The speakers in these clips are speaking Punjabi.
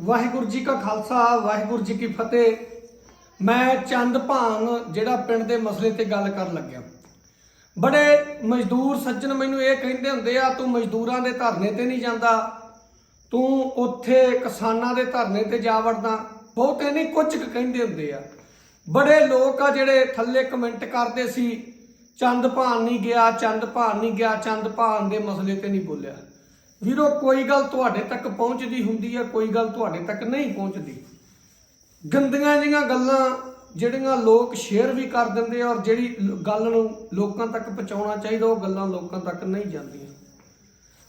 ਵਾਹਿਗੁਰੂ ਜੀ ਕਾ ਖਾਲਸਾ, ਵਾਹਿਗੁਰੂ ਜੀ ਕੀ ਫਤਿਹ। ਮੈਂ ਚੰਦ ਭਾਨ, ਜਿਹੜਾ ਪਿੰਡ ਦੇ ਮਸਲੇ ਤੇ ਗੱਲ ਕਰਨ ਲੱਗਿਆ। ਬੜੇ ਮਜ਼ਦੂਰ ਸੱਜਣ ਮੈਨੂੰ ਇਹ ਕਹਿੰਦੇ ਹੁੰਦੇ ਆ, ਤੂੰ ਮਜ਼ਦੂਰਾਂ ਦੇ ਧਰਨੇ ਤੇ ਨਹੀਂ ਜਾਂਦਾ। ਤੂੰ ਉੱਥੇ ਕਿਸਾਨਾਂ ਦੇ ਧਰਨੇ ਤੇ ਜਾ ਵੜਦਾ। ਬਹੁਤੇ ਨਹੀਂ ਕੁਝ ਕੁ ਕਹਿੰਦੇ ਹੁੰਦੇ ਆ। ਬੜੇ ਲੋਕ ਆ ਜਿਹੜੇ ਥੱਲੇ ਕਮੈਂਟ ਕਰਦੇ ਸੀ, ਚੰਦ ਭਾਨ ਨਹੀਂ ਗਿਆ, ਚੰਦ ਭਾਨ ਨਹੀਂ ਗਿਆ, ਚੰਦ ਭਾਨ ਦੇ ਮਸਲੇ ਤੇ ਨਹੀਂ ਬੋਲਿਆ। ਵੀਰੋ, ਕੋਈ ਗੱਲ ਤੁਹਾਡੇ ਤੱਕ ਪਹੁੰਚਦੀ ਹੁੰਦੀ ਹੈ ਕੋਈ ਗੱਲ ਤੁਹਾਡੇ ਤੱਕ ਨਹੀਂ ਪਹੁੰਚਦੀ। ਗੰਦੀਆਂ ਜਿਹੀਆਂ ਗੱਲਾਂ ਜਿਹੜੀਆਂ ਲੋਕ ਸ਼ੇਅਰ ਵੀ ਕਰ ਦਿੰਦੇ ਔਰ ਜਿਹੜੀ ਗੱਲ ਨੂੰ ਲੋਕਾਂ ਤੱਕ ਪਹੁੰਚਾਉਣਾ ਚਾਹੀਦਾ, ਉਹ ਗੱਲਾਂ ਲੋਕਾਂ ਤੱਕ ਨਹੀਂ ਜਾਂਦੀਆਂ।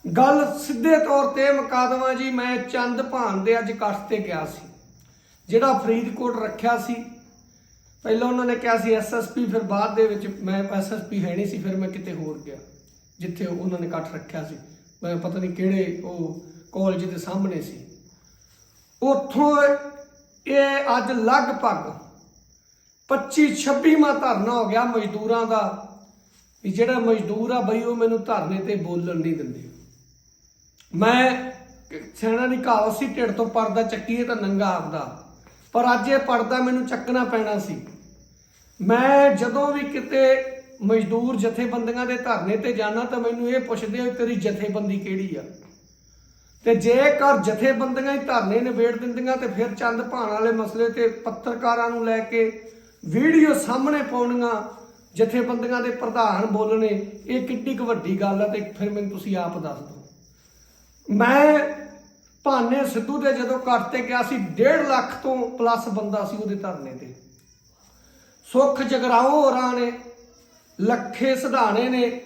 ਗੱਲ ਸਿੱਧੇ ਤੌਰ ਤੇ ਮੁਕਾਦਮਾ ਜੀ, ਮੈਂ ਚੰਦ ਭਾਨ ਦੇ ਅੱਜ ਇਕੱਠ ਤੇ ਗਿਆ ਸੀ, ਜਿਹੜਾ ਫਰੀਦਕੋਟ ਰੱਖਿਆ ਸੀ। ਪਹਿਲਾਂ ਉਹਨਾਂ ਨੇ ਕਿਹਾ ਸੀ ਐਸਐਸਪੀ ਫਿਰ ਬਾਅਦ ਦੇ ਵਿੱਚ ਮੈਂ ਐਸਐਸਪੀ ਹੈ ਨਹੀਂ ਸੀ, ਫਿਰ ਮੈਂ ਕਿਤੇ ਹੋਰ ਗਿਆ, ਜਿੱਥੇ ਉਹਨਾਂ ਨੇ ਇਕੱਠ ਰੱਖਿਆ ਸੀ। ਮੈਂ ਪਤਾ ਨਹੀਂ ਕਿਹੜੇ ਉਹ ਕਾਲਜ ਦੇ ਸਾਹਮਣੇ ਸੀ। ਉੱਥੋਂ ਇਹ ਅੱਜ ਲਗਭਗ 25 26ਵਾਂ ਧਰਨਾ ਹੋ ਗਿਆ ਮਜ਼ਦੂਰਾਂ ਦਾ ਵੀ ਜਿਹੜਾ ਮਜ਼ਦੂਰ ਆ ਬਈ ਉਹ ਮੈਨੂੰ ਧਰਨੇ ਤੇ ਬੋਲਣ ਨਹੀਂ ਦਿੰਦੇ। ਮੈਂ ਸਿਆਣਾ ਨਹੀਂ ਕਹਾਵਤ ਸੀ ਢਿੱਡ ਤੋਂ ਪਰਦਾ ਚੱਕੀਏ ਤਾਂ ਨੰਗਾ ਆਪਦਾ। ਪਰ ਅੱਜ ਇਹ ਪਰਦਾ ਮੈਨੂੰ ਚੱਕਣਾ ਪੈਣਾ ਸੀ। ਮੈਂ ਜਦੋਂ ਵੀ ਕਿਤੇ ਮਜ਼ਦੂਰ ਜਥੇਬੰਦੀਆਂ ਦੇ ਧਰਨੇ ਤੇ ਜਾਣਾ ਤਾਂ ਮੈਨੂੰ ਇਹ ਪੁੱਛਦੇ ਆ ਤੇਰੀ ਜਥੇਬੰਦੀ ਕਿਹੜੀ ਆ? ਤੇ ਜੇਕਰ ਜਥੇਬੰਦੀਆਂ ਹੀ ਧਰਨੇ ਨਿਬੇੜ ਦਿੰਦੀਆਂ ਤੇ ਫਿਰ ਚੰਦ ਭਾਣ ਵਾਲੇ ਮਸਲੇ ਤੇ ਪੱਤਰਕਾਰਾਂ ਨੂੰ ਲੈ ਕੇ ਵੀਡੀਓ ਸਾਹਮਣੇ ਪਾਉਣੀਆਂ ਜਥੇਬੰਦੀਆਂ ਦੇ ਪ੍ਰਧਾਨ ਬੋਲਣੇ, ਇਹ ਕਿੱਡੀ ਕੁ ਵੱਡੀ ਗੱਲ ਆ ਤੇ ਫਿਰ ਮੈਨੂੰ ਤੁਸੀਂ ਆਪ ਦੱਸ ਦਿਓ। ਮੈਂ ਭਾਨੇ ਸਿੱਧੂ ਦੇ ਜਦੋਂ ਘਰ ਤੇ ਗਿਆ ਸੀ 1.5 ਲੱਖ ਤੋਂ ਪਲੱਸ ਬੰਦਾ ਸੀ ਉਹਦੇ ਧਰਨੇ ਤੇ। ਸੁਖ ਜਗਰਾਓ ਹੋਰਾਂ ਨੇ ਲੱਖੇ ਸਿਧਾਣੇ ਨੇ,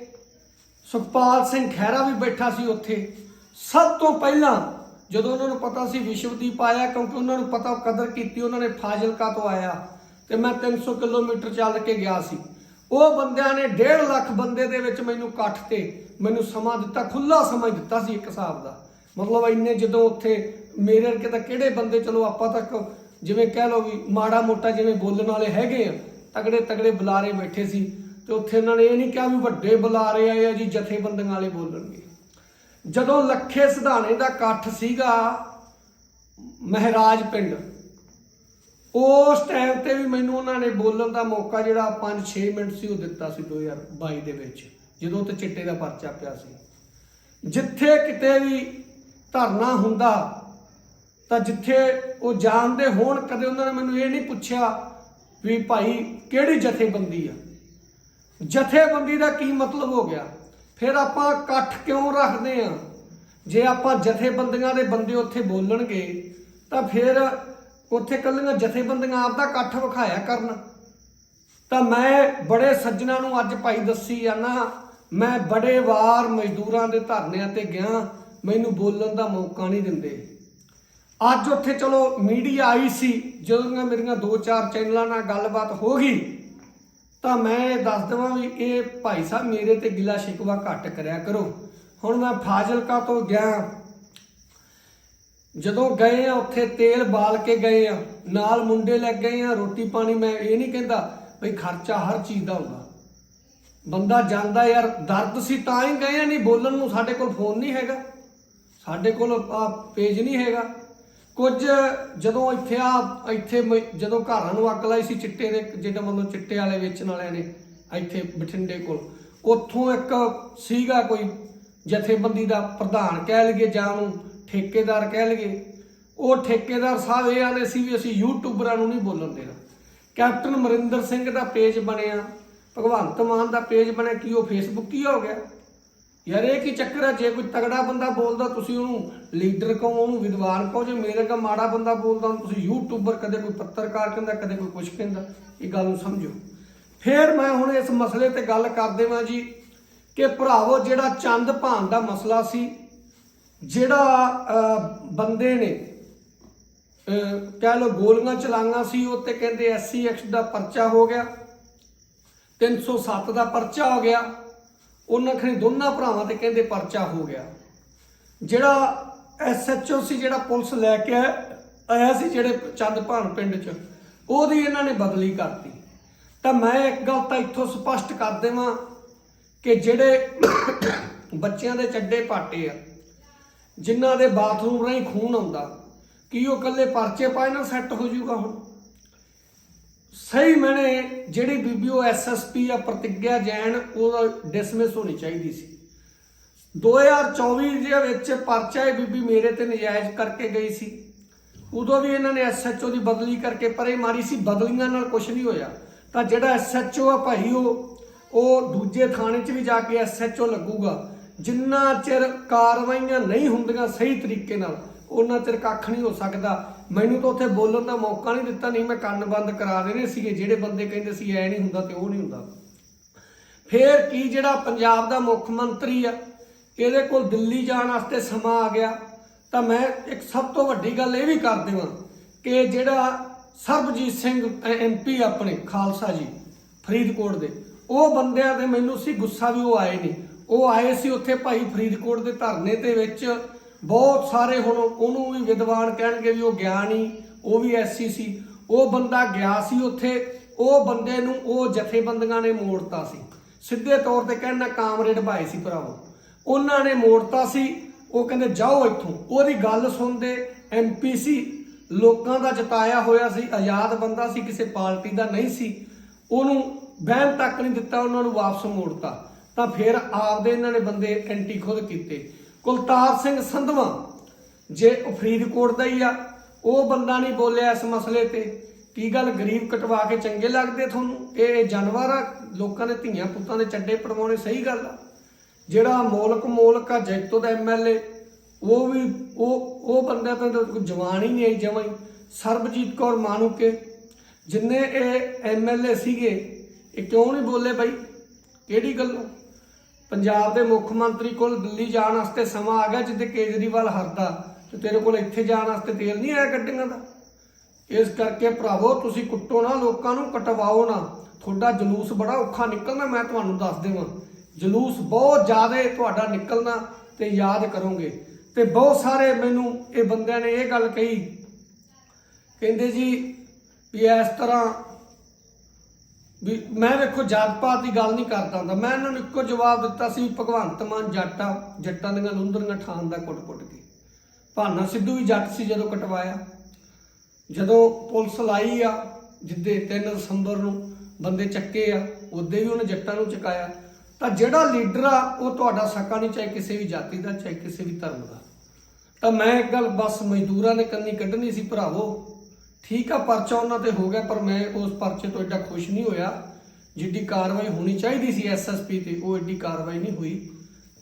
ਸੁਖਪਾਲ ਸਿੰਘ ਖਹਿਰਾ ਵੀ ਬੈਠਾ ਸੀ ਉੱਥੇ। ਸਭ ਤੋਂ ਪਹਿਲਾਂ ਜਦੋਂ ਉਹਨਾਂ ਨੂੰ ਪਤਾ ਸੀ ਵਿਸ਼ਵਦੀਪ ਆਇਆ, ਕਿਉਂਕਿ ਉਹਨਾਂ ਨੂੰ ਪਤਾ ਕਦਰ ਕੀਤੀ, ਉਹਨਾਂ ਨੇ ਫਾਜ਼ਿਲਕਾ ਤੋਂ ਆਇਆ ਤੇ ਮੈਂ 300 ਕਿਲੋਮੀਟਰ ਚੱਲ ਕੇ ਗਿਆ ਸੀ। ਉਹ ਬੰਦਿਆਂ ਨੇ 1.5 ਲੱਖ ਬੰਦੇ ਦੇ ਵਿੱਚ ਮੈਨੂੰ ਇਕੱਠ ਤੇ ਮੈਨੂੰ ਸਮਾਂ ਦਿੱਤਾ ਖੁੱਲਾ ਸਮਾਂ ਦਿੱਤਾ ਸੀ ਇੱਕ ਹਿਸਾਬ ਦਾ। ਮਤਲਬ ਇੰਨੇ ਜਦੋਂ ਉੱਥੇ ਮੇਰੇ ਵਰਗੇ ਤਾਂ ਕਿਹੜੇ ਬੰਦੇ, ਚਲੋ ਆਪਾਂ ਤੱਕ ਜਿਵੇਂ ਕਹਿ ਲਓ ਵੀ ਮਾੜਾ ਮੋਟਾ ਜਿਵੇਂ ਬੋਲਣ ਵਾਲੇ ਹੈਗੇ ਆ, ਤਗੜੇ ਤਗੜੇ ਬੁਲਾਰੇ ਬੈਠੇ ਸੀ। ਤੇ ਉੱਥੇ ਇਹਨਾਂ ਨੇ ਇਹ ਨਹੀਂ ਕਿਹਾ ਵੀ ਵੱਡੇ ਬੁਲਾਰੇ ਆਏ ਆ ਜੀ, ਜਥੇਬੰਦੀਆਂ ਵਾਲੇ ਬੋਲਣਗੇ। ਜਦੋਂ ਲੱਖੇ ਸਿਧਾਣੇ ਦਾ ਇਕੱਠ ਸੀਗਾ, ਮਹਿਰਾਜ ਪਿੰਡ, ਉਸ ਟਾਈਮ ਤੇ ਵੀ ਮੈਨੂੰ ਉਹਨਾਂ ਨੇ ਬੋਲਣ ਦਾ ਮੌਕਾ ਜਿਹੜਾ 5-6 ਮਿੰਟ ਸੀ ਉਹ ਦਿੱਤਾ ਸੀ 2022 ਦੇ ਵਿੱਚ, ਜਦੋਂ ਤੇ ਚਿੱਟੇ ਦਾ ਪਰਚਾ ਪਿਆ ਸੀ। ਜਿੱਥੇ ਕਿਤੇ ਵੀ ਧਰਨਾ ਹੁੰਦਾ, ਤਾਂ ਜਿੱਥੇ ਉਹ ਜਾਣਦੇ ਹੋਣ, ਕਦੇ ਉਹਨਾਂ ਨੇ ਮੈਨੂੰ ਇਹ ਨਹੀਂ ਪੁੱਛਿਆ ਵੀ ਭਾਈ ਕਿਹੜੀ ਜਥੇਬੰਦੀ ਆ? ਜਥੇਬੰਦੀ ਦਾ ਕੀ ਮਤਲਬ ਹੋ ਗਿਆ? ਫਿਰ ਆਪਾਂ ਇਕੱਠ ਕਿਉਂ ਰੱਖਦੇ ਆ ਜੇ ਆਪਾਂ ਜਥੇਬੰਦੀਆਂ ਦੇ ਬੰਦੇ ਉੱਥੇ ਬੋਲਣਗੇ, ਤਾਂ ਫਿਰ ਉੱਥੇ ਕੱਲੀਆਂ ਜਥੇਬੰਦੀਆਂ ਆਪਦਾ ਇਕੱਠ ਵਿਖਾਇਆ ਕਰਨ। ਤਾਂ ਮੈਂ ਬੜੇ ਸੱਜਣਾ ਨੂੰ ਅੱਜ ਭਾਈ ਦੱਸੀ ਜਾਣਾ ਮੈਂ ਬੜੇ ਵਾਰ ਮਜ਼ਦੂਰਾਂ ਦੇ ਧਰਨਿਆਂ ਤੇ ਗਿਆ, ਮੈਨੂੰ ਬੋਲਣ ਦਾ ਮੌਕਾ ਨਹੀਂ ਦਿੰਦੇ। ਅੱਜ ਉੱਥੇ ਚਲੋ ਮੀਡੀਆ ਆਈ ਸੀ, ਜਦੋਂ ਦੀਆਂ ਮੇਰੀਆਂ ਦੋ ਚਾਰ ਚੈਨਲਾਂ ਨਾਲ ਗੱਲਬਾਤ ਹੋ ਗਈ ਤਾਂ ਮੈਂ ਇਹ ਦੱਸ ਦਵਾਂ ਵੀ ਇਹ ਭਾਈ ਸਾਹਿਬ ਮੇਰੇ ਤੇ ਗਿਲਾ ਸ਼ਿਕਵਾ ਘੱਟ ਕਰਿਆ ਕਰੋ। ਹੁਣ ਮੈਂ ਫਾਜ਼ਿਲਕਾ ਤੋਂ ਗਿਆ। ਜਦੋਂ ਗਏ ਆ, ਉੱਥੇ ਤੇਲ ਬਾਲ ਕੇ ਗਏ ਆ। ਨਾਲ ਮੁੰਡੇ ਲੈ ਗਏ ਆ, ਰੋਟੀ ਪਾਣੀ ਮੈਂ ਇਹ ਨਹੀਂ ਕਹਿੰਦਾ ਬਈ ਖਰਚਾ ਹਰ ਚੀਜ਼ ਦਾ ਹੁੰਦਾ ਬੰਦਾ ਜਾਂਦਾ ਯਾਰ, ਦਰਦ ਸੀ ਤਾਂ ਹੀ ਗਏ ਆ, ਨਹੀਂ ਬੋਲਣ ਨੂੰ ਸਾਡੇ ਕੋਲ ਫੋਨ ਨਹੀਂ ਹੈਗਾ। ਸਾਡੇ ਕੋਲ ਪੇਜ ਨਹੀਂ ਹੈਗਾ। ਕੁਝ ਜਦੋਂ ਇੱਥੇ ਆ, ਇੱਥੇ ਮ- ਜਦੋਂ ਘਰਾਂ ਨੂੰ ਅੱਗ ਲਾਈ ਸੀ ਚਿੱਟੇ ਦੇ ਜਿਹੜਾ ਮਤਲਬ ਚਿੱਟੇ ਵਾਲੇ ਵੇਚਣ ਵਾਲਿਆਂ ਨੇ, ਇੱਥੇ ਬਠਿੰਡੇ ਕੋਲ। ਉੱਥੋਂ ਇੱਕ ਸੀਗਾ ਕੋਈ ਜਥੇਬੰਦੀ ਦਾ ਪ੍ਰਧਾਨ, ਕਹਿ ਲਈਏ ਜਾਂ ਉਹਨੂੰ ਠੇਕੇਦਾਰ ਕਹਿ ਲਈਏ। ਉਹ ਠੇਕੇਦਾਰ ਸਾਹਿਬ ਇਹ ਆਲੇ ਸੀ ਵੀ ਅਸੀਂ ਯੂਟਿਊਬਰਾਂ ਨੂੰ ਨਹੀਂ ਬੋਲਣ ਦੇਣਾ। ਕੈਪਟਨ ਮਰਿੰਦਰ ਸਿੰਘ ਦਾ ਪੇਜ ਬਣਿਆ, ਭਗਵੰਤ ਮਾਨ ਦਾ ਪੇਜ ਬਣਿਆ, ਕੀ ਉਹ ਫੇਸਬੁੱਕ ਹੀ ਹੋ ਗਿਆ? ਯਾਰ ਇਹ ਕੀ ਚੱਕਰ ਹੈ ਜੇ ਕੋਈ ਤਗੜਾ ਬੰਦਾ ਬੋਲਦਾ ਤੁਸੀਂ ਉਹਨੂੰ ਲੀਡਰ ਕਹੋ, ਉਹਨੂੰ ਵਿਦਵਾਨ ਕਹੋ, ਜੇ ਮੇਰੇ ਵਰਗਾ ਮਾੜਾ ਬੰਦਾ ਬੋਲਦਾ ਉਹਨੂੰ ਤੁਸੀਂ ਯੂਟਿਊਬਰ ਕਦੇ ਕੋਈ ਪੱਤਰਕਾਰ ਕਹਿੰਦਾ, ਕਦੇ ਕੋਈ ਕੁਝ ਕਹਿੰਦਾ, ਇਹ ਗੱਲ ਨੂੰ ਸਮਝੋ। ਫਿਰ ਮੈਂ ਹੁਣ ਇਸ ਮਸਲੇ ਤੇ ਗੱਲ ਕਰ ਦੇਵਾਂ ਜੀ ਕਿ ਭਰਾਵੋ, ਜਿਹੜਾ ਚੰਦ ਭਾਨ ਦਾ ਮਸਲਾ ਸੀ, ਜਿਹੜਾ ਬੰਦੇ ਨੇ ਕਹਿ ਲੋ ਗੋਲੀਆਂ ਚਲਾਈਆਂ ਸੀ, ਉਹ ਤੇ ਕਹਿੰਦੇ ਐਸਸੀ ਐਕਸ ਦਾ ਪਰਚਾ ਹੋ ਗਿਆ 307 ਦਾ ਪਰਚਾ ਹੋ ਗਿਆ ਉਹਨਾਂ ਖਣੇ ਦੋਨਾਂ ਭਰਾਵਾਂ ਤੇ ਕਹਿੰਦੇ ਪਰਚਾ ਹੋ ਗਿਆ। ਜਿਹੜਾ ਐਸਐਚਓ ਸੀ, ਜਿਹੜਾ ਪੁਲਿਸ ਲੈ ਕੇ ਆਇਆ- ਆਇਆ ਸੀ ਜਿਹੜੇ ਚੰਦ ਭਾਨ ਪਿੰਡ 'ਚ, ਉਹਦੀ ਇਹਨਾਂ ਨੇ ਬਦਲੀ ਕਰਤੀ। ਤਾਂ ਮੈਂ ਇੱਕ ਗੱਲ ਤਾਂ ਇੱਥੋਂ ਸਪਸ਼ਟ ਕਰ ਦੇਵਾਂ ਕਿ ਜਿਹੜੇ ਬੱਚਿਆਂ ਦੇ ਚੱਡੇ ਪਾਟੇ ਆ, ਜਿਨ੍ਹਾਂ ਦੇ ਬਾਥਰੂਮ ਰਾਹੀਂ ਖੂਨ ਆਉਂਦਾ, ਕੀ ਉਹ ਇਕੱਲੇ ਪਰਚੇ ਪਾਏ ਨਾਲ ਸੈੱਟ ਹੋ ਜਾਊਗਾ ਹੁਣ? ਸਹੀ ਮੈਨੇ ਜਿਹੜੀ ਬੀਬੀ ਉਹ ਐਸਐਸਪੀ ਆ ਪ੍ਰਤਿਗਿਆ ਜੈਨ ਉਹ ਡਿਸਮਿਸ ਹੋਣੀ ਚਾਹੀਦੀ ਸੀ। 2024 ਦੇ ਵਿੱਚ ਪਰਚਾ ਇਹ ਬੀਬੀ ਮੇਰੇ ਤੇ ਨਜਾਇਜ਼ ਕਰਕੇ ਗਈ ਸੀ। ਉਦੋਂ ਵੀ ਇਹਨਾਂ ਨੇ ਐਸਐਚਓ ਦੀ ਬਦਲੀ ਕਰਕੇ ਪਰੇ ਮਾਰੀ ਸੀ, ਬਦਲੀਆਂ ਨਾਲ ਕੁਝ ਨਹੀਂ ਹੋਇਆ। ਤਾਂ ਜਿਹੜਾ ਐਸਐਚਓ ਆ ਭਾਈ ਉਹ ਉਹ ਦੂਜੇ ਥਾਣੇ 'ਚ ਵੀ ਜਾ ਕੇ ਐਸਐਚਓ ਲੱਗੂਗਾ। ਜਿੰਨਾ ਚਿਰ ਕਾਰਵਾਈਆਂ ਨਹੀਂ ਹੁੰਦੀਆਂ ਸਹੀ ਤਰੀਕੇ ਨਾਲ, ਉਹਨਾਂ ਚਿਰ ਕੱਖ ਨਹੀਂ ਹੋ ਸਕਦਾ। ਮੈਨੂੰ ਤਾਂ ਉੱਥੇ ਬੋਲਣ ਦਾ ਮੌਕਾ ਨਹੀਂ ਦਿੱਤਾ, ਨਹੀਂ ਮੈਂ ਕੰਨ ਬੰਦ ਕਰਾ ਦੇਣੇ ਸੀਗੇ। ਜਿਹੜੇ ਬੰਦੇ ਕਹਿੰਦੇ ਸੀ ਐ ਨਹੀਂ ਹੁੰਦਾ ਤੇ ਉਹ ਨਹੀਂ ਹੁੰਦਾ। ਫੇਰ ਕੀ ਜਿਹੜਾ ਪੰਜਾਬ ਦਾ ਮੁੱਖ ਮੰਤਰੀ ਆ, ਇਹਦੇ ਕੋਲ ਦਿੱਲੀ ਜਾਣ ਵਾਸਤੇ ਸਮਾਂ ਆ ਗਿਆ, ਤਾਂ ਮੈਂ ਇੱਕ ਸਭ ਤੋਂ ਵੱਡੀ ਗੱਲ ਇਹ ਵੀ ਕਰ ਦੇਵਾਂ ਕਿ ਜਿਹੜਾ ਸਰਬਜੀਤ ਸਿੰਘ ਐਮਪੀ ਆਪਣੇ, ਖਾਲਸਾ ਜੀ, ਫਰੀਦਕੋਟ ਦੇ, ਉਹ ਬੰਦਿਆਂ ਦੇ ਮੈਨੂੰ ਸੀ ਗੁੱਸਾ ਵੀ ਉਹ ਆਏ ਨਹੀਂ। ਉਹ ਆਏ ਸੀ ਉੱਥੇ ਭਾਈ ਫਰੀਦਕੋਟ ਦੇ ਧਰਨੇ ਦੇ ਵਿੱਚ ਬਹੁਤ ਸਾਰੇ ਹੁਣ ਉਹਨੂੰ ਵੀ ਵਿਦਵਾਨ ਕਹਿਣਗੇ ਵੀ ਉਹ ਗਿਆਨੀ, ਉਹ ਵੀ ਐਸਸੀ ਸੀ। ਉਹ ਬੰਦਾ ਗਿਆ ਸੀ ਉੱਥੇ, ਉਹ ਬੰਦੇ ਨੂੰ ਉਹ ਜਥੇਬੰਦੀਆਂ ਨੇ ਮੋੜਤਾ ਸੀ। ਸਿੱਧੇ ਤੌਰ ਤੇ ਕਹਿਣਾ ਕਾਮਰੇਡ ਭਾਈ ਸੀ ਭਰਾਵੋ। ਉਹਨਾਂ ਨੇ ਮੋੜਤਾ ਸੀ, ਉਹ ਕਹਿੰਦੇ ਜਾਓ ਇੱਥੋਂ। ਉਹਦੀ ਗੱਲ ਸੁਣਦੇ ਐਮਪੀ ਸੀ, ਲੋਕਾਂ ਦਾ ਜਤਾਇਆ ਹੋਇਆ ਸੀ, ਆਜ਼ਾਦ ਬੰਦਾ ਸੀ, ਕਿਸੇ ਪਾਰਟੀ ਦਾ ਨਹੀਂ ਸੀ। ਉਹਨੂੰ ਬਹਿਮ ਤੱਕ ਨਹੀਂ ਦਿੱਤਾ, ਉਹਨਾਂ ਨੂੰ ਵਾਪਸ ਮੋੜਤਾ। ਤਾਂ ਫਿਰ ਆਪਦੇ ਇਹਨਾਂ ਨੇ ਬੰਦੇ ਐਂਟੀ ਖੁਦ ਕੀਤੇ। ਕੁਲਤਾਰ ਸਿੰਘ ਸੰਧਵਾ, ਜੇ ਉਹ ਫਰੀਦਕੋਟ ਦਾ ਹੀ ਆ, ਉਹ ਬੰਦਾ ਨਹੀਂ ਬੋਲਿਆ ਇਸ ਮਸਲੇ ਤੇ। ਕੀ ਗੱਲ ਗਰੀਬ ਕਟਵਾ ਕੇ ਚੰਗੇ ਲੱਗਦੇ ਤੁਹਾਨੂੰ? ਇਹ ਜਾਨਵਰ ਆ, ਲੋਕਾਂ ਦੇ ਧੀਆਂ ਪੁੱਤਾਂ ਦੇ ਚੱਡੇ ਪੜਵਾਉਣੇ ਸਹੀ ਗੱਲ ਆ। ਜਿਹੜਾ ਮੋਲਕ ਮੋਲਕ ਆ, ਜੈਤੋ ਦਾ ਐਮਐਲਏ ਉਹ ਵੀ, ਉਹ ਉਹ ਬੰਦਾ ਤਾਂ ਕੋਈ ਜਵਾਨ ਹੀ ਨਹੀਂ ਆਈ ਜਮਾਂ ਹੀ। ਸਰਬਜੀਤ ਕੌਰ ਮਾਨੂਕੇ ਜਿੰਨੇ ਇਹ ਐਮਐਲਏ ਸੀਗੇ, ਇਹ ਕਿਉਂ ਨਹੀਂ ਬੋਲੇ ਬਾਈ? ਕਿਹੜੀ ਗੱਲੋਂ? ਪੰਜਾਬ ਦੇ ਮੁੱਖ ਮੰਤਰੀ ਕੋਲ ਦਿੱਲੀ ਜਾਣ ਵਾਸਤੇ ਸਮਾਂ ਆ ਗਿਆ ਜਿੱਦੇ ਕੇਜਰੀਵਾਲ ਹਰਦਾ ਤੇ ਤੇਰੇ ਕੋਲ ਇੱਥੇ ਜਾਣ ਵਾਸਤੇ ਤੇਲ ਨਹੀਂ ਆਇਆ ਗੱਡੀਆਂ ਦਾ। ਇਸ ਕਰਕੇ ਭਰਾਵੋ, ਤੁਸੀਂ ਕੁੱਟੋ ਨਾ, ਲੋਕਾਂ ਨੂੰ ਕਟਵਾਓ ਨਾ। ਤੁਹਾਡਾ ਜਲੂਸ ਬੜਾ ਔਖਾ ਨਿਕਲਣਾ, ਮੈਂ ਤੁਹਾਨੂੰ ਦੱਸ ਦੇਵਾਂ। ਜਲੂਸ ਬਹੁਤ ਜ਼ਿਆਦਾ ਤੁਹਾਡਾ ਨਿਕਲਣਾ ਤੇ ਯਾਦ ਕਰੋਗੇ। ਤੇ ਬਹੁਤ ਸਾਰੇ ਮੈਨੂੰ ਇਹ ਬੰਦਿਆਂ ਨੇ ਇਹ ਗੱਲ ਕਹੀ, ਕਹਿੰਦੇ ਜੀ ਵੀ ਇਸ ਤਰ੍ਹਾਂ ਵੀ ਮੈਂ ਵੇਖੋ ਜਾਤ ਪਾਤ ਦੀ ਗੱਲ ਨਹੀਂ ਕਰਦਾ ਹੁੰਦਾ। ਮੈਂ ਇਹਨਾਂ ਨੂੰ ਇੱਕੋ ਜਵਾਬ ਦਿੱਤਾ ਸੀ ਭਗਵੰਤ ਮਾਨ ਜੱਟਾ, ਜੱਟਾਂ ਦੀਆਂ ਲੁੰਦਰੀਆਂ ਠਾਣ ਦਾ ਕੁੱਟ-ਕੁੱਟ ਕੇ। ਭਾਨਾ ਸਿੱਧੂ ਵੀ ਜੱਟ ਸੀ ਜਦੋਂ ਕਟਵਾਇਆ। ਜਦੋਂ ਪੁਲਿਸ ਲਾਈ ਆ, ਜਿੱਦੇ 3 ਦਸੰਬਰ ਨੂੰ ਬੰਦੇ ਚੱਕੇ ਆ, ਉਹਦੇ ਵੀ ਉਹਨੇ ਜੱਟਾਂ ਨੂੰ ਚਕਾਇਆ। ਤਾਂ ਜਿਹੜਾ ਲੀਡਰ ਆ, ਉਹ ਤੁਹਾਡਾ ਸਕਾ ਨਹੀਂ, ਚਾਹੇ ਕਿਸੇ ਵੀ ਜਾਤੀ ਦਾ, ਚਾਹੇ ਕਿਸੇ ਵੀ ਧਰਮ ਦਾ। ਤਾਂ ਮੈਂ ਇੱਕ ਗੱਲ ਬਸ ਮਜ਼ਦੂਰਾਂ ਦੇ ਕੰਨੀ ਕੱਢਣੀ ਸੀ, ਭਰਾਵੋ। ਠੀਕ ਆ, ਪਰਚਾ ਉਹਨਾਂ ਤੇ ਹੋ ਗਿਆ, ਪਰ ਮੈਂ ਉਸ ਪਰਚੇ ਤੋਂ ਐਡਾ ਖੁਸ਼ ਨਹੀਂ ਹੋਇਆ ਜਿੱਡੀ ਕਾਰਵਾਈ ਹੋਣੀ ਚਾਹੀਦੀ ਸੀ ਐਸਐਸਪੀ ਤੇ, ਉਹ ਐਡੀ ਕਾਰਵਾਈ ਨਹੀਂ ਹੋਈ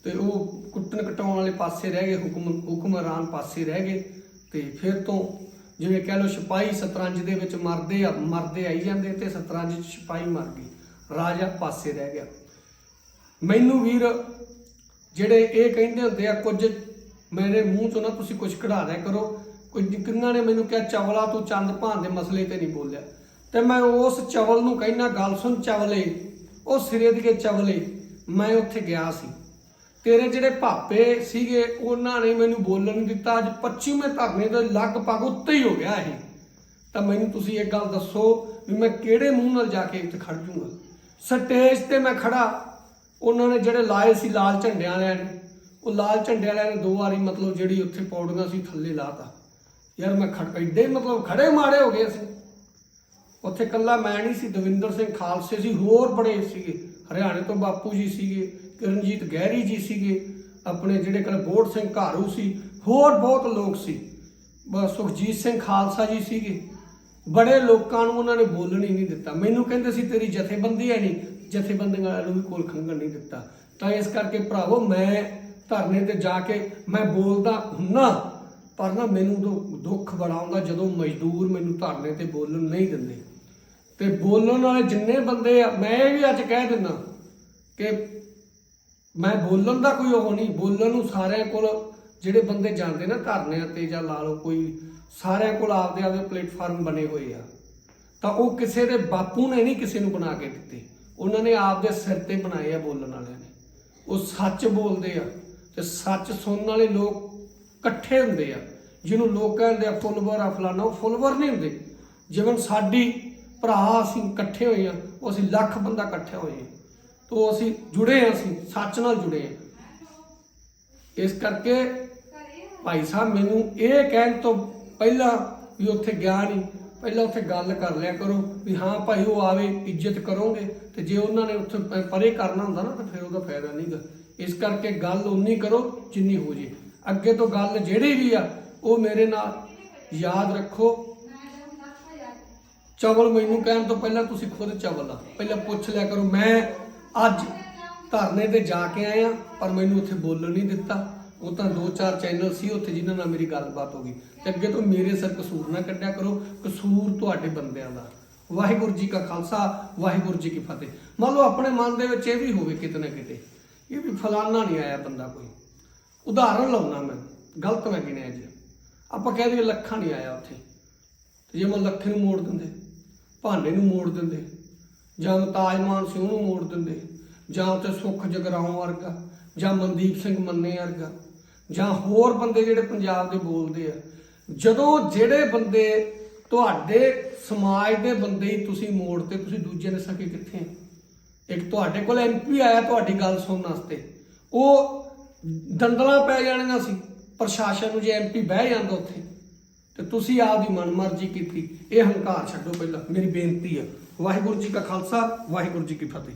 ਤੇ ਉਹ ਕੁੱਟਣ ਕਟਾਉਣ ਵਾਲੇ ਪਾਸੇ ਰਹਿ ਗਏ, ਹੁਕਮ, ਹੁਕਮਰਾਨ ਪਾਸੇ ਰਹਿ ਗਏ ਤੇ ਫਿਰ ਤੋਂ ਜਿਵੇਂ ਕਹਿ ਲਓ ਸਿਪਾਹੀ ਸਤਰੰਜ ਦੇ ਵਿੱਚ ਮਰਦੇ ਆ, ਮਰਦੇ ਆਈ ਜਾਂਦੇ ਤੇ ਸਤਰੰਜ 'ਚ ਸਿਪਾਹੀ ਮਰ ਗਈ, ਰਾਜਾ ਪਾਸੇ ਰਹਿ ਗਿਆ। ਮੈਨੂੰ ਵੀਰ ਜਿਹੜੇ ਇਹ ਕਹਿੰਦੇ ਹੁੰਦੇ ਆ, ਕੁਝ ਮੇਰੇ ਮੂੰਹ ਚੋਂ ਨਾ ਤੁਸੀਂ ਕੁਝ ਕਢਾ ਦਿਆ ਕਰੋ ਕਿੰਨਾ ਨੇ ਮੈਨੂੰ ਕਿਹਾ ਚਵਲਾ ਤੂੰ ਚੰਦ ਭਾਨ ਦੇ ਮਸਲੇ ਤੇ ਨਹੀਂ ਬੋਲਿਆ। ਤੇ ਮੈਂ ਉਸ ਚਵਲ ਨੂੰ ਕਹਿਣਾ ਗੱਲ ਸੁਣ ਚਵਲੇ, ਉਹ ਸਿਰੇ ਦੇ ਚਵਲੇ, ਮੈਂ ਉੱਥੇ ਗਿਆ ਸੀ। ਤੇਰੇ ਜਿਹੜੇ ਭਾਪੇ ਸੀਗੇ, ਉਹਨਾਂ ਨੇ ਮੈਨੂੰ ਬੋਲਣ ਦਿੱਤਾ, ਅੱਜ 25ਵੇਂ ਧਰਨੇ ਦੇ ਲਗਭਗ ਉੱਤੇ ਹੀ ਹੋ ਗਿਆ ਇਹ। ਤਾਂ ਮੈਨੂੰ ਤੁਸੀਂ ਇੱਕ ਗੱਲ ਦੱਸੋ ਵੀ ਮੈਂ ਕਿਹੜੇ ਮੂੰਹ ਨਾਲ ਜਾ ਕੇ ਇੱਥੇ ਖੜ ਜੂੰਗਾ? ਸਟੇਜ ਤੇ ਮੈਂ ਖੜਾ। ਉਹਨਾਂ ਨੇ ਜਿਹੜੇ ਲਾਏ ਸੀ ਲਾਲ ਝੰਡਿਆਂ ਵਾਲਿਆਂ ਨੇ, ਉਹ ਲਾਲ ਝੰਡੇ ਵਾਲਿਆਂ ਨੇ ਦੋ ਵਾਰੀ ਮਤਲਬ ਜਿਹੜੀ ਉੱਥੇ ਪੌੜੀਆਂ ਸੀ ਥੱਲੇ ਲਾਤਾ। ਯਾਰ ਮੈਂ ਖੜ ਐਡੇ ਮਤਲਬ ਖੜੇ ਮਾੜੇ ਹੋ ਗਏ ਸੀ ਉੱਥੇ ਕੱਲਾ ਮੈਂ ਨਹੀਂ ਸੀ, ਦਵਿੰਦਰ ਸਿੰਘ ਖਾਲਸੇ ਸੀ, ਹੋਰ ਬੜੇ ਸੀਗੇ। ਹਰਿਆਣੇ ਤੋਂ ਬਾਪੂ ਜੀ ਸੀਗੇ, ਕਿਰਨਜੀਤ ਗਹਿਰੀ ਜੀ ਸੀਗੇ, ਆਪਣੇ ਜਿਹੜੇ ਕੱਲ ਸਿੰਘ ਘਾਰੂ ਸੀ, ਹੋਰ ਬਹੁਤ ਲੋਕ ਸੀ। ਬਸ ਸੁਖਜੀਤ ਸਿੰਘ ਖਾਲਸਾ ਜੀ ਸੀਗੇ। ਬੜੇ ਲੋਕਾਂ ਨੂੰ ਉਹਨਾਂ ਨੇ ਬੋਲਣ ਹੀ ਨਹੀਂ ਦਿੱਤਾ। ਮੈਨੂੰ ਕਹਿੰਦੇ ਸੀ, ਤੇਰੀ ਜਥੇਬੰਦੀ ਹੈ ਨਹੀਂ, ਜਥੇਬੰਦੀਆਂ ਵਾਲਿਆਂ ਨੂੰ ਵੀ ਕੋਲ ਖੰਗਣ ਨਹੀਂ ਦਿੱਤਾ। ਤਾਂ ਇਸ ਕਰਕੇ ਭਰਾਵੋ, ਮੈਂ ਧਰਨੇ ਤੇ ਜਾ ਕੇ ਮੈਂ ਬੋਲਦਾ ਹੁੰਨਾ। ਪਰ ਨਾ ਮੈਨੂੰ ਦੁ- ਦੁੱਖ ਬੜਾ ਆਉਂਦਾ ਜਦੋਂ ਮਜ਼ਦੂਰ ਮੈਨੂੰ ਧਰਨੇ ਤੇ ਬੋਲਣ ਨਹੀਂ ਦਿੰਦੇ। ਤੇ ਬੋਲਣ ਵਾਲੇ ਜਿੰਨੇ ਬੰਦੇ ਆ, ਮੈਂ ਇਹ ਵੀ ਅੱਜ ਕਹਿ ਦਿੰਦਾ ਕਿ ਮੈਂ ਬੋਲਣ ਦਾ ਕੋਈ ਉਹ ਨਹੀਂ, ਬੋਲਣ ਨੂੰ ਸਾਰਿਆਂ ਕੋਲ ਜਿਹੜੇ ਬੰਦੇ ਜਾਂਦੇ ਨਾ ਧਰਨਿਆਂ ਤੇ ਜਾਂ ਲਾ ਲਓ ਕੋਈ, ਸਾਰਿਆਂ ਕੋਲ ਆਪਦੇ ਆਪਦੇ ਪਲੇਟਫਾਰਮ ਬਣੇ ਹੋਏ ਆ। ਤਾਂ ਉਹ ਕਿਸੇ ਦੇ ਬਾਪੂ ਨੇ ਨਹੀਂ ਕਿਸੇ ਨੂੰ ਬਣਾ ਕੇ ਦਿੱਤੇ। ਉਹਨਾਂ ਨੇ ਆਪਦੇ ਸਿਰ ਤੇ ਬਣਾਏ ਆ ਬੋਲਣ ਵਾਲਿਆਂ ਨੇ। ਉਹ ਸੱਚ ਬੋਲਦੇ ਆ ਤੇ ਸੱਚ ਸੁਣਨ ਵਾਲੇ ਲੋਕ ਇਕੱਠੇ ਹੁੰਦੇ ਆ, ਜਿਹਨੂੰ ਲੋਕ ਕਹਿੰਦੇ ਆ ਫੁੱਲਵਰ ਆ ਫਲਾਣਾ ਉਹ ਫੁੱਲਵਰ ਨਹੀਂ ਹੁੰਦੇ। ਜਿਵੇਂ ਸਾਡੀ ਭਰਾ ਅਸੀਂ ਇਕੱਠੇ ਹੋਏ ਆ, ਉਹ ਅਸੀਂ ਲੱਖ ਬੰਦਾ ਇਕੱਠੇ ਹੋਏ ਆ, ਤੋ ਅਸੀਂ ਜੁੜੇ ਆ, ਅਸੀਂ ਸੱਚ ਨਾਲ ਜੁੜੇ ਆ। ਇਸ ਕਰਕੇ ਭਾਈ ਸਾਹਿਬ, ਮੈਨੂੰ ਇਹ ਕਹਿਣ ਤੋਂ ਪਹਿਲਾਂ ਵੀ ਉੱਥੇ ਗਿਆ ਨਹੀਂ, ਪਹਿਲਾਂ ਉੱਥੇ ਗੱਲ ਕਰ ਲਿਆ ਕਰੋ, ਵੀ ਹਾਂ ਭਾਈ, ਉਹ ਆਵੇ, ਇੱਜ਼ਤ ਕਰੋਗੇ, ਤੇ ਜੇ ਉਹਨਾਂ ਨੇ ਉੱਥੇ ਪਰੇ ਕਰਨਾ ਹੁੰਦਾ ਨਾ, ਤਾਂ ਫਿਰ ਉਹਦਾ ਫਾਇਦਾ ਨਹੀਂਗਾ ਇਸ ਕਰਕੇ ਗੱਲ ਉਨੀ ਕਰੋ ਜਿੰਨੀ ਹੋ ਜੇ। ਅੱਗੇ ਤੋਂ ਗੱਲ ਜਿਹੜੀ ਵੀ ਆ, ਉਹ ਮੇਰੇ ਨਾਲ ਯਾਦ ਰੱਖੋ। ਚਵਲ ਮੈਨੂੰ ਕਹਿਣ ਤੋਂ ਪਹਿਲਾਂ ਤੁਸੀਂ ਖੁਦ ਚਵਲ ਆ ਪਹਿਲਾਂ ਪੁੱਛ ਲਿਆ ਕਰੋ, ਮੈਂ ਅੱਜ ਧਰਨੇ ਤੇ ਜਾ ਕੇ ਆਇਆ, ਪਰ ਮੈਨੂੰ ਉੱਥੇ ਬੋਲਣ ਨਹੀਂ ਦਿੱਤਾ। ਉਹ ਤਾਂ ਦੋ ਚਾਰ ਚੈਨਲ ਸੀ ਉੱਥੇ ਜਿਨ੍ਹਾਂ ਨਾਲ ਮੇਰੀ ਗੱਲਬਾਤ ਹੋ ਗਈ। ਤੇ ਅੱਗੇ ਤੋਂ ਮੇਰੇ ਸਿਰ ਕਸੂਰ ਨਾ ਕੱਢਿਆ ਕਰੋ, ਕਸੂਰ ਤੁਹਾਡੇ ਬੰਦਿਆਂ ਦਾ। ਵਾਹਿਗੁਰੂ ਜੀ ਕਾ ਖਾਲਸਾ, ਵਾਹਿਗੁਰੂ ਜੀ ਕੀ ਫਤਿਹ। ਮੰਨ ਲਓ ਆਪਣੇ ਮਨ ਦੇ ਵਿੱਚ ਇਹ ਵੀ ਹੋਵੇ ਕਿਤੇ ਨਾ ਕਿਤੇ। ਇਹ ਵੀ ਫਲਾਨਾ ਨਹੀਂ ਆਇਆ ਬੰਦਾ ਕੋਈ। ਉਦਾਹਰਨ ਲਾਉਣਾ ਮੈਂ, ਗਲਤ ਮੈਂ ਗਿਣਿਆ ਜੀ ਆਪਾਂ ਕਹਿ ਦਈਏ ਲੱਖਾਂ ਨਹੀਂ ਆਇਆ ਉੱਥੇ ਤੇ ਜੇ ਮੈਂ ਲੱਖੇ ਨੂੰ ਮੋੜ ਦਿੰਦੇ, ਭਾਂਡੇ ਨੂੰ ਮੋੜ ਦਿੰਦੇ, ਜਾਂ ਤਾਜਮਾਨ ਮਾਨ ਸੀ ਉਹਨੂੰ ਮੋੜ ਦਿੰਦੇ, ਜਾਂ ਉੱਥੇ ਸੁੱਖ ਜਗਰਾਉਂ ਵਰਗਾ, ਜਾਂ ਮਨਦੀਪ ਸਿੰਘ ਮੰਨੇ ਵਰਗਾ, ਜਾਂ ਹੋਰ ਬੰਦੇ ਜਿਹੜੇ ਪੰਜਾਬ ਦੇ ਬੋਲਦੇ ਆ, ਜਦੋਂ ਜਿਹੜੇ ਬੰਦੇ ਤੁਹਾਡੇ ਸਮਾਜ ਦੇ ਬੰਦੇ ਹੀ ਤੁਸੀਂ ਮੋੜ ਤੇ ਤੁਸੀਂ ਦੂਜੇ ਨੇ ਸਕੇ ਕਿੱਥੇ ਆ? ਇੱਕ ਤੁਹਾਡੇ ਕੋਲ ਐਮਪੀ ਆਇਆ ਤੁਹਾਡੀ ਗੱਲ ਸੁਣਨ ਵਾਸਤੇ, ਉਹ ਦੰਦਲਾਂ ਪੈ ਜਾਣੀਆਂ ਸੀ। ਪ੍ਰਸ਼ਾਸਨ ਨੂੰ ਜੇ ਐਮਪੀ ਬਹਿ ਜਾਂਦਾ ਉੱਥੇ, ਤੇ ਤੁਸੀਂ ਆਪਦੀ ਮਨਮਰਜ਼ੀ ਕੀਤੀ। ਇਹ ਹੰਕਾਰ ਛੱਡੋ ਪਹਿਲਾਂ। ਮੇਰੀ ਬੇਨਤੀ ਆ ਵਾਹਿਗੁਰੂ ਜੀ ਕਾ ਖਾਲਸਾ, ਵਾਹਿਗੁਰੂ ਜੀ ਕੀ ਫਤਿਹ।